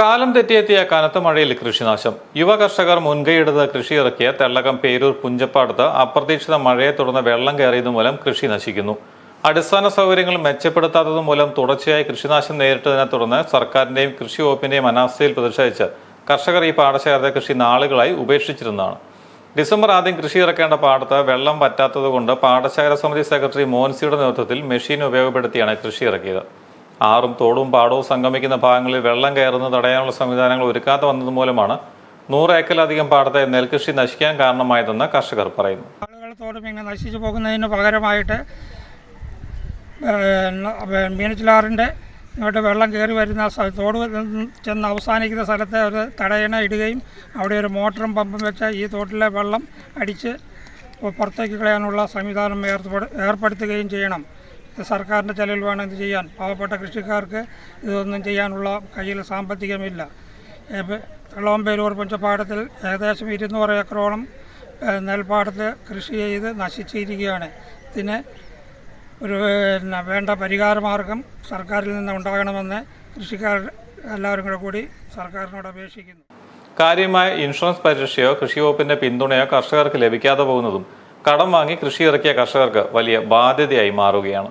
കാലം തെറ്റിയെത്തിയ കനത്ത മഴയിൽ കൃഷിനാശം. യുവ കർഷകർ മുൻകൈയെടുത്ത് കൃഷി ഇറക്കിയ തെള്ളകം പേരൂർ പുഞ്ചപ്പാടത്ത് അപ്രതീക്ഷിത മഴയെ തുടർന്ന് വെള്ളം കയറിയത് മൂലം കൃഷി നശിക്കുന്നു. അടിസ്ഥാന സൗകര്യങ്ങൾ മെച്ചപ്പെടുത്താത്തത് മൂലം തുടർച്ചയായി കൃഷിനാശം നേരിട്ടതിനെ തുടർന്ന് സർക്കാരിന്റെയും കൃഷി വകുപ്പിന്റെയും അനാസ്ഥയിൽ പ്രതിഷേധിച്ച് കർഷകർ ഈ പാടശേഖരത്തെ കൃഷി നാളുകളായി ഉപേക്ഷിച്ചിരുന്നതാണ്. ഡിസംബർ ആദ്യം കൃഷി ഇറക്കേണ്ട പാടത്ത് വെള്ളം പറ്റാത്തതുകൊണ്ട് പാടശേഖര സമിതി സെക്രട്ടറി മോൻസിയുടെ നേതൃത്വത്തിൽ മെഷീൻ ഉപയോഗപ്പെടുത്തിയാണ് കൃഷി ഇറക്കിയത്. ആറും തോടും പാടവും സംഗമിക്കുന്ന ഭാഗങ്ങളിൽ വെള്ളം കയറുന്ന തടയാനുള്ള സംവിധാനങ്ങൾ ഒരുക്കാതെ വന്നത് മൂലമാണ് നൂറ് ഏക്കറിലധികം പാടത്തെ നെൽകൃഷി നശിക്കാൻ കാരണമായതെന്ന് കർഷകർ പറയുന്നു. ആളുകൾ തോടും ഇങ്ങനെ നശിച്ചു പോകുന്നതിന് പകരമായിട്ട് മീനച്ചിലാറിന്റെ ഇങ്ങോട്ട് വെള്ളം കയറി വരുന്ന തോട് ചെന്ന് അവസാനിക്കുന്ന സ്ഥലത്തെ ഒരു തടയണ ഇടുകയും അവിടെ ഒരു മോട്ടറും പമ്പും വെച്ച് ഈ തോട്ടിലെ വെള്ളം അടിച്ച് പുറത്തേക്ക് കളയാനുള്ള സംവിധാനം ഏർപ്പെടു ഏർപ്പെടുത്തുകയും ചെയ്യണം. സർക്കാരിന്റെ ചെലവിൽ വേണം ഇത് ചെയ്യാൻ. പാവപ്പെട്ട കൃഷിക്കാർക്ക് ഇതൊന്നും ചെയ്യാനുള്ള കയ്യിൽ സാമ്പത്തികമില്ല. തിളവമ്പേരൂർ പേരൂർ പഞ്ചപ്പാടത്തിൽ ഏകദേശം ഇരുന്നൂറ് ഏക്കറോളം നെൽപ്പാടത്ത് കൃഷി ചെയ്ത് നശിച്ചിരിക്കുകയാണ്. ഇതിന് ഒരു പിന്നെ വേണ്ട പരിഹാരമാർഗം സർക്കാരിൽ നിന്ന് ഉണ്ടാകണമെന്ന് കൃഷിക്കാർ എല്ലാവരും കൂടെ കൂടി സർക്കാരിനോട് അപേക്ഷിക്കുന്നു. കാര്യമായ ഇൻഷുറൻസ് പരിരക്ഷയോ കൃഷി വകുപ്പിന്റെ പിന്തുണയോ കർഷകർക്ക് ലഭിക്കാതെ പോകുന്നതും കടം വാങ്ങി കൃഷി ഇറക്കിയ കർഷകർക്ക് വലിയ ബാധ്യതയായി മാറുകയാണ്.